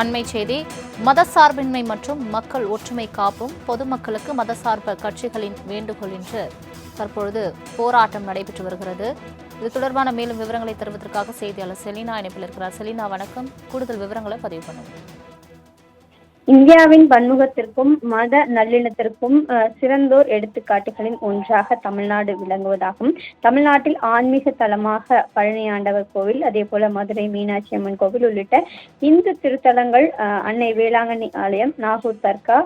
அண்மை செய்தி மதசார்பின்மை மற்றும் மக்கள் ஒற்றுமை காப்பும் பொதுமக்களுக்கு மதசார்ப கட்சிகளின் வேண்டுகோள் என்று தற்பொழுது போராட்டம் நடைபெற்று வருகிறது. இது தொடர்பான மேலும் விவரங்களை தருவதற்காக செய்தியாளர் செலினா இணைப்பில் இருக்கிறார். செலினா வணக்கம். கூடுதல் விவரங்களை பதிவு பண்ணுங்கள். இந்தியாவின் பன்முகத்திற்கும் மத நல்லிணத்திற்கும் சிறந்தோர் எடுத்துக்காட்டுகளின் ஒன்றாக தமிழ்நாடு விளங்குவதாகும். தமிழ்நாட்டில் ஆன்மீக தலமாக பழனி ஆண்டவர் கோவில் அதே போல மதுரை மீனாட்சி அம்மன் கோவில் உள்ளிட்ட இந்து திருத்தலங்கள் அன்னை வேளாங்கண்ணி ஆலயம் நாகூர் தர்கா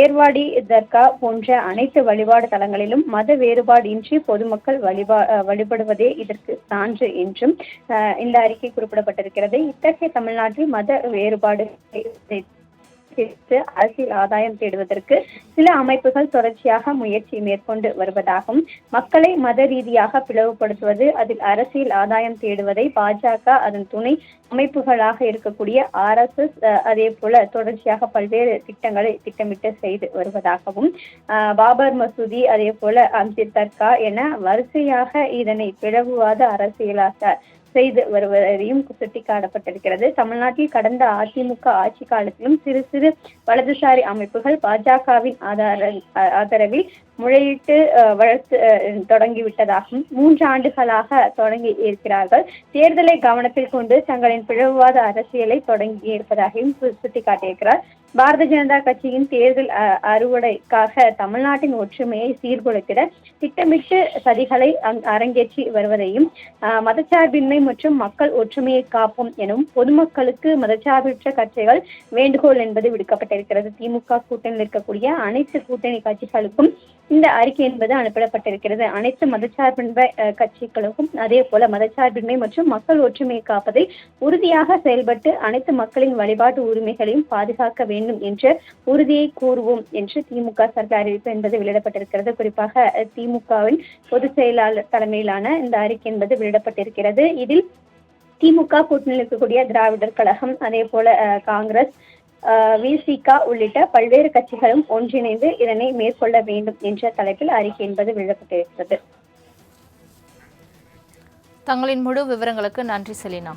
ஏர்வாடி தர்கா போன்ற அனைத்து வழிபாடு தலங்களிலும் மத வேறுபாடு இன்றி பொதுமக்கள் வழிபா வழிபடுவதே இதற்கு சான்று என்றும் இந்த அறிக்கை குறிப்பிடப்பட்டிருக்கிறது. இத்தகைய தமிழ்நாட்டில் மத வேறுபாடு குறித்து அரசியல் ஆதாயம் தேடுவதற்கு சில அமைப்புகள் தொடர்ச்சியாக முயற்சி மேற்கொண்டு வருவதாகவும் மக்களை மத ரீதியாக பிளவுபடுத்துவது அதில் அரசியல் ஆதாயம் தேடுவதை பாஜக அதன் துணை அமைப்புகளாக இருக்கக்கூடிய ஆர் எஸ் எஸ் அதே போல தொடர்ச்சியாக பல்வேறு திட்டங்களை திட்டமிட்டு செய்து வருவதாகவும் பாபர் மசூதி அதே போல அம்ஜித் தர்கா என வரிசையாக இதனை பிளவுவாத அரசியலாக செய்து வருவதையும் சுட்டிக்காட்டப்பட்டிருக்கிறது தமிழ்நாட்டில் கடந்த அதிமுக ஆட்சி காலத்திலும் சிறு சிறு வலதுசாரி அமைப்புகள் பாஜகவின் ஆதார ஆதரவில் முறையிட்டு வளர்த்து தொடங்கிவிட்டதாகவும் மூன்று ஆண்டுகளாக தொடங்கி இருக்கிறார்கள். தேர்தலை கவனத்தில் கொண்டு தங்களின் பிளவுவாத அரசியலை தொடங்கி இருப்பதாகவும் சு- சுட்டிக்காட்டியிருக்கிறார். பாரதிய ஜனதா கட்சியின் தேர்தல் அறுவடைக்காக தமிழ்நாட்டின் ஒற்றுமையை சீர்குலைத்திட திட்டமிட்டு சதிகளை அரங்கேற்றி வருவதையும் மதச்சார்பின்மை மற்றும் மக்கள் ஒற்றுமையை காப்போம் எனும் பொதுமக்களுக்கு மதச்சார்பற்ற கட்சிகள் வேண்டுகோள் என்பது விடுக்கப்பட்டிருக்கிறது. திமுக கூட்டணியில் இருக்கக்கூடிய அனைத்து கூட்டணி கட்சிகளுக்கும் இந்த அறிக்கை என்பது அனுப்பப்பட்டிருக்கிறது. அனைத்து மதச்சார்பின்மை கட்சிகளுக்கும் அதே போல மதச்சார்பின்மை மற்றும் மக்கள் ஒற்றுமையை காப்பதை உறுதியாக செயல்பட்டு அனைத்து மக்களின் வழிபாட்டு உரிமைகளையும் பாதுகாக்க வேண்டும் வேண்டும் என்ற உறுதியை கூறுவோம் என்று திமுக சார்பில் அறிவிப்பு என்பது வெளியிடப்பட்டிருக்கிறது. குறிப்பாக திமுகவின் பொதுச் செயலாளர் தலைமையிலான இந்த அறிக்கை என்பது வெளியிடப்பட்டிருக்கிறது. இதில் திமுக கூட்டணியில் இருக்கக்கூடிய திராவிடர் கழகம் அதே போல காங்கிரஸ் விசிக உள்ளிட்ட பல்வேறு கட்சிகளும் ஒன்றிணைந்து இதனை மேற்கொள்ள வேண்டும் என்ற தலைப்பில் அறிக்கை என்பது வெளியிடப்பட்டிருக்கிறது. தங்களின் முழு விவரங்களுக்கு நன்றி செலினா.